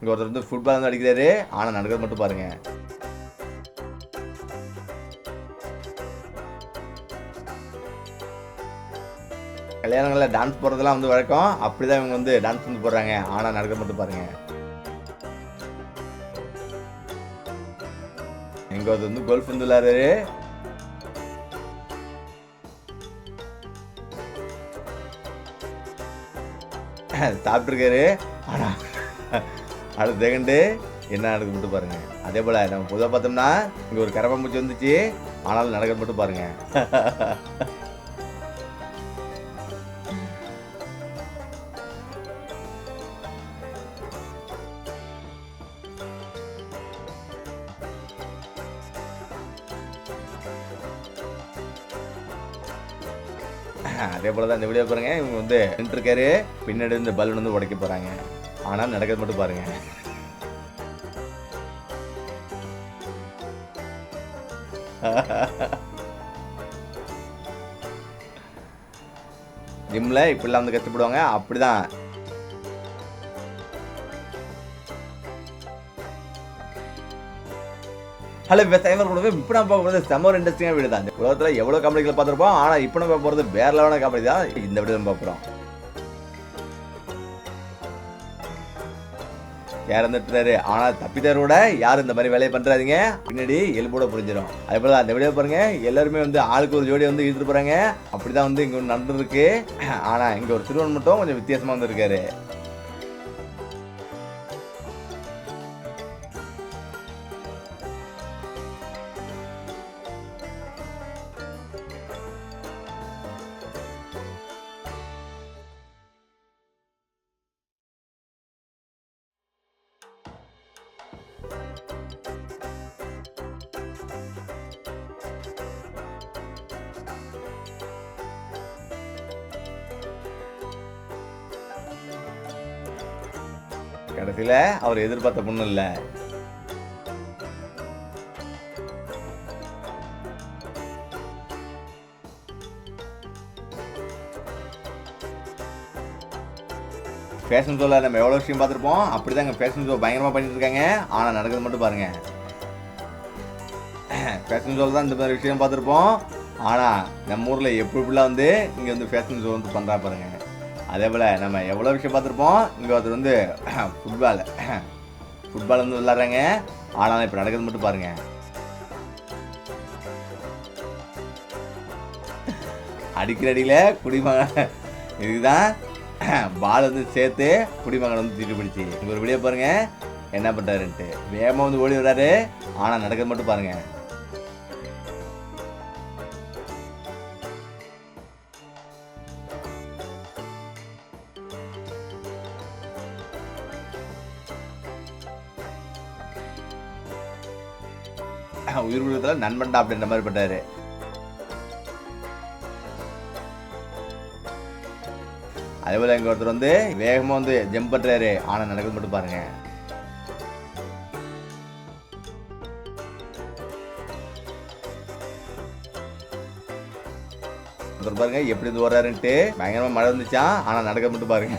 இங்கே ஒருத்தர் வந்து ஃபுட்பால் வந்து அடிக்கிறாரு. ஆனால் நடக்கிறது மட்டும் பாருங்க. கல்யாணங்களில் டான்ஸ் போடுறதெல்லாம் வந்து வழக்கம். அப்படிதான் இவங்க வந்து டான்ஸ் வந்து போடுறாங்க. ஆனால் நடக்கிறது மட்டும் பாருங்க. இங்க ஒருத்தர் வந்து கோல்ஃப் வந்து விளையாடுறாரு. சாப்பிட்ருக்காரு ஆனால் அடுத்த செகண்டு என்ன நடக்குது மட்டும் பாருங்க. அதே போல் நம்ம பொதுவாக பார்த்தோம்னா இங்கே ஒரு கரப்பாம்பூச்சி வந்துச்சு. ஆனாலும் நடக்கிறது மட்டும் பாருங்க. அதே போல தான் இந்த வீடியோ பாருங்க. இவங்க வந்து நின்றுருக்காரு பின்னாடி இந்த பலூன் வந்து உடைக்க போகிறாங்க ஆனால் நடக்கிறது மட்டும் பாருங்க. ஜிம்ல இப்படிலாம் வந்து கஷ்டப்படுவாங்க அப்படிதான். ஹலோ விவசாயம் கூடவே இப்போ நம்ம பார்க்க போகிறது செம்ம ஒரு இன்ட்ரெஸ்டிங்காக வீடு தான். உலகத்தில் எவ்வளோ காமெடிகளை பார்த்துருப்போம் ஆனால் இப்போ நம்ம போகிறது வேற லெவலான கம்பெனி தான். இந்த வீடு நம்ம பார்க்குறோம் யார் ஆனால் தப்பித்தாரோட யாரும் இந்த மாதிரி வேலையை பண்ணுறாதீங்க பின்னாடி எலும்போட புரிஞ்சிடும் அதே போல் அந்த வீடியோ பாருங்கள் எல்லாருமே வந்து ஆளுக்கு ஒரு ஜோடி வந்து இழுத்துட்டு போகிறாங்க அப்படி தான் வந்து இங்கே ஒன்று நடந்துருக்கு ஆனால் இங்கே ஒரு சிறுவன் மட்டும் கொஞ்சம் வித்தியாசமாக வந்துருக்காரு கடைசியில் அவர் எதிர்பார்த்த பொண்ணு இல்லை. ஃபேஷன் ஷோவில் நம்ம எவ்வளோ விஷயம் பார்த்துருப்போம்? அப்படி தான் இங்கே ஃபேஷன் ஷோ பயங்கரமாக பண்ணிட்டு இருக்காங்க ஆனால் நடக்கிறது மட்டும் பாருங்கள் ஃபேஷன் ஷோவில் தான் இந்த மாதிரி விஷயம் பார்த்துருப்போம். ஆனால் நம்ம ஊரில் எப்படி இப்படிலாம் வந்து இங்கே வந்து ஃபேஷன் ஷோ வந்து பண்ணுறா பாருங்க. அதே போல் நம்ம எவ்வளோ விஷயம் பார்த்துருப்போம்? இங்கே ஒருத்தர் வந்து ஃபுட்பால் ஃபுட்பால் வந்து விளாட்றாங்க ஆனால் இப்போ நடக்கிறது மட்டும் பாருங்கள் அடிக்கிற அடியில் குடிப்பாங்க. இதுதான் பால் வந்து சேர்த்து குடிமகன் வந்து தீட்டு பிடிச்சி. இங்க ஒரு வீடியோ பாருங்க. என்ன பண்ணுறாருன்ட்டு வேகமாக வந்து ஓடி வர்றாரு. ஆனால் நடக்கிறது மட்டும் பாருங்க. உயிர் கொடுத்தல நண்பன்டா அப்படின்ற மாதிரி பட்டாரு அதே போல் எங்கள் ஒருத்தர் வந்து வேகமாக வந்து ஜம்ப் பண்ணுறாரு ஆனால் நடக்க மட்டும் பாருங்க. ஒருத்தர் பாருங்க எப்படி இது வர்றாருன்ட்டு பயங்கரமா மழை வந்துச்சான் ஆனா நடக்க மட்டும் பாருங்க.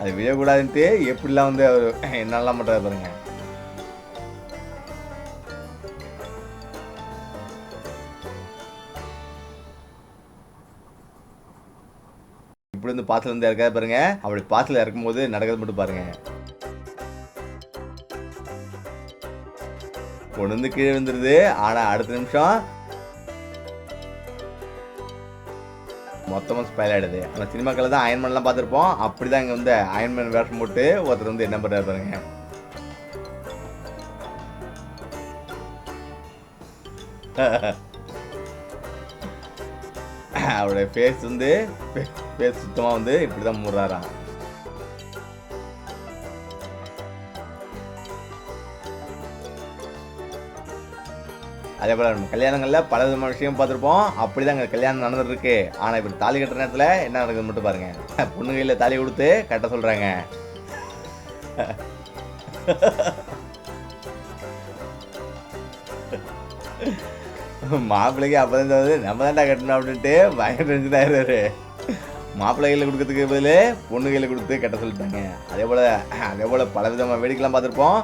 அது விழக்கூடாதுன்ட்டு எப்படிலாம் வந்து அவர் என்னெல்லாம் பண்ணுறாரு பாருங்க. வந்து பாத்துல இருந்து இறக்காது பாருங்க. அப்படி பாத்துல இறக்கும் போது நடக்கிறது மட்டும் பாருங்க. கொண்டு வந்து கீழே விழுந்துருது. ஆனா அடுத்த நிமிஷம் மொத்தமாக ஸ்பைல் ஆகிடுது அந்த சினிமாக்களில் தான் அயன்மேன்லாம் பார்த்துருப்போம். அப்படி தான் இங்கே வந்து அயன்மேன் வேஷம் போட்டு ஒருத்தர் வந்து என்ன பண்ணுறாரு பாருங்க. அவருடைய ஃபேஸ் வந்து பேர் சுத்தமாக வந்து இப்படி தான் முடுறாராம் அதே போல் நம்ம கல்யாணங்களில் பல விதமான விஷயம் பார்த்துருப்போம். அப்படி தான் எங்கள் கல்யாணம் நடந்துருக்கு ஆனால் இப்படி தாலி கட்டுற நேரத்தில் என்ன நடக்குது மட்டும் பாருங்க. பொண்ணு கையில் தாலி கொடுத்து கட்ட சொல்கிறாங்க மாப்பிள்ளைக்கு அப்போ தான் நம்ம தான்டா கட்டணும் அப்படின்ட்டு பயங்கர டென்ஷன் ஆயிடுறாரு. மாப்பிள்ளை கையில் கொடுக்கறதுக்கு பதில் பொண்ணு கையில் கொடுத்து கெட்ட சொல்லிட்டாங்க. அதே போல் அதே போல் பல விதமாக வேடிக்கைலாம் பார்த்துருப்போம்.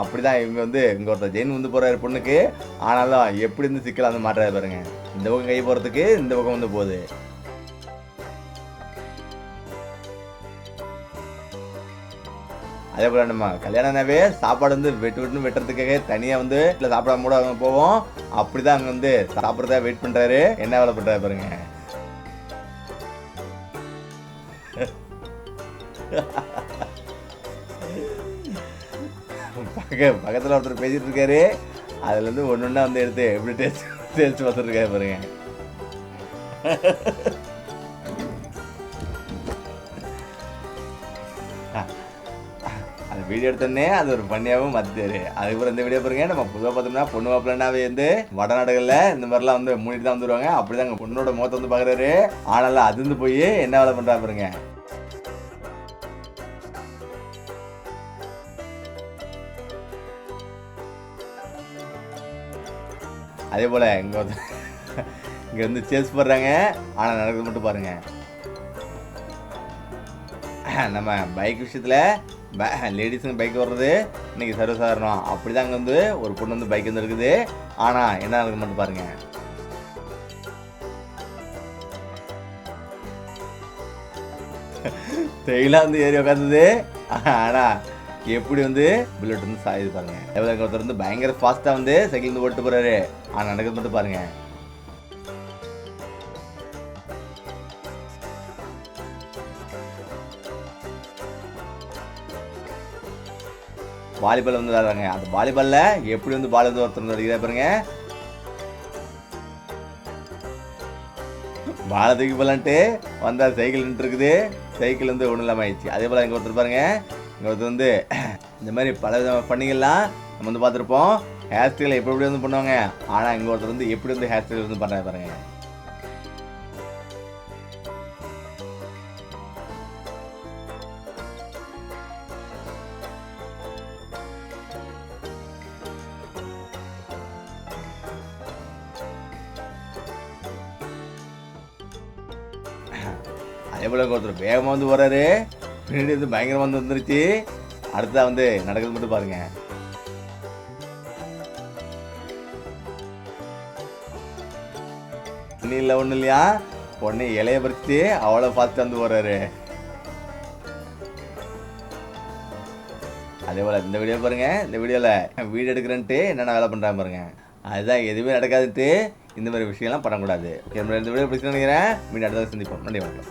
அப்படிதான் இவங்க வந்து இங்கே ஒருத்தர் ஜெயின் வந்து போகிறாரு பொண்ணுக்கு. ஆனாலும் எப்படி இருந்து சிக்கலாக வந்து மாட்டுறாரு பாருங்க. இந்த பக்கம் கை போகிறதுக்கு இந்த பக்கம் வந்து போகுது. அதே போல் நம்ம கல்யாணம்னாவே சாப்பாடு வந்து வெட்டு வெட்டுன்னு வெட்டுறதுக்காக தனியாக வந்து இல்லை சாப்பிடாம கூட அவங்க போவோம். அப்படி தான் அங்கே வந்து சாப்பிட்றதா வெயிட் பண்ணுறாரு என்ன வேலை பண்ணுறாரு பாருங்க. பக்க பக்கத்தில் ஒருத்தர் பேசிட்டு இருக்காரு. அதுல இருந்து ஒன்று ஒன்றா வந்து எடுத்து எப்படி டேஸ்ட் டேஸ்ட் பார்த்துருக்காரு இருக்காரு Ha அது வீடியோ எடுத்தோடனே அது ஒரு பண்ணியாகவும் மாற்றிட்டாரு அதுக்கப்புறம் இந்த வீடியோ பாருங்க நம்ம பொதுவாக பார்த்தோம்னா பொண்ணு மாப்பிள்ளனாவே வந்து வடநாடுகளில் இந்த மாதிரிலாம் வந்து மூடிட்டு தான் வந்துருவாங்க. அப்படி தான் பொண்ணோட முகத்தை வந்து பார்க்குறாரு. ஆனாலும் அது வந்து போய் என்ன வேலை பண்ணுறா பாருங்க. அதே போல் இங்கே வந்து இங்கே வந்து சேஸ் போடுறாங்க. ஆனால் நடக்குது மட்டும் பாருங்கள் நம்ம பைக் விஷயத்தில் லேடிஸுங்க பைக் வர்றது இன்றைக்கி சர்வசாதாரணம் அப்படி தான் அங்கே வந்து ஒரு பொண்ணு வந்து பைக் வந்துருக்குது. ஆனால் என்ன நடக்குது மட்டும் பாருங்கள் தெய்லாந்து வந்து ஏறி உட்காந்தது ஆனால் எப்படி வந்து புல்லட் வந்து சாயுது பாருங்க. எவ்வளோ ஒருத்தர் வந்து பயங்கர ஃபாஸ்ட்டாக வந்து சைக்கிள் வந்து ஓட்டு போறாரு. ஆனால் நடக்கிறது மட்டும் பாருங்கள் வாலிபால் வந்து விளையாடுறாங்க. அந்த வாலிபாலில் எப்படி வந்து பால் வந்து ஒருத்தர் வந்து அடிக்கிறா பாருங்க. பாலை தூக்கி போலான்ட்டு வந்தா சைக்கிள் இருக்குது. சைக்கிள் வந்து ஒன்றும் இல்லாமல் ஆயிடுச்சு. அதே போல் இங்கே ஒருத்தர் பாருங்க. இங்கே ஒருத்தர் வந்து இந்த மாதிரி பல விதமான பண்ணிகள்லாம் நம்ம வந்து பார்த்துருப்போம். ஹேர் ஸ்டைல் எப்படி எப்படி வந்து பண்ணுவாங்க. ஆனால் இங்கே ஒருத்தர் வந்து எப்படி வந்து ஹேர் ஸ்டைல் வந்து பண்ணுறாங்க பாருங்கள் அதே போல் ஒருத்தர் வேகமாக வந்து வர்றாரு பின்னாடி வந்து பயங்கரமாக வந்து வந்துருச்சு. அடுத்ததாக வந்து நடக்கிறது மட்டும் பாருங்க. இல்லை ஒன்றும் இல்லையா? உடனே இலைய பறித்து அவ்வளோ பார்த்து வந்து போறாரு. அதே போல் இந்த வீடியோ பாருங்க. இந்த வீடியோவில் வீடு எடுக்கிறேன்ட்டு என்னென்ன வேலை பண்ணுறாங்க பாருங்க. அதுதான் எதுவுமே நடக்காதுன்ட்டு இந்த மாதிரி விஷயம்லாம் பண்ணக்கூடாது. ஓகே இந்த வீடியோ பிடிச்சி நினைக்கிறேன்? மீண்டும் அடுத்த சந்திப்போம். நன்றி வணக்கம்.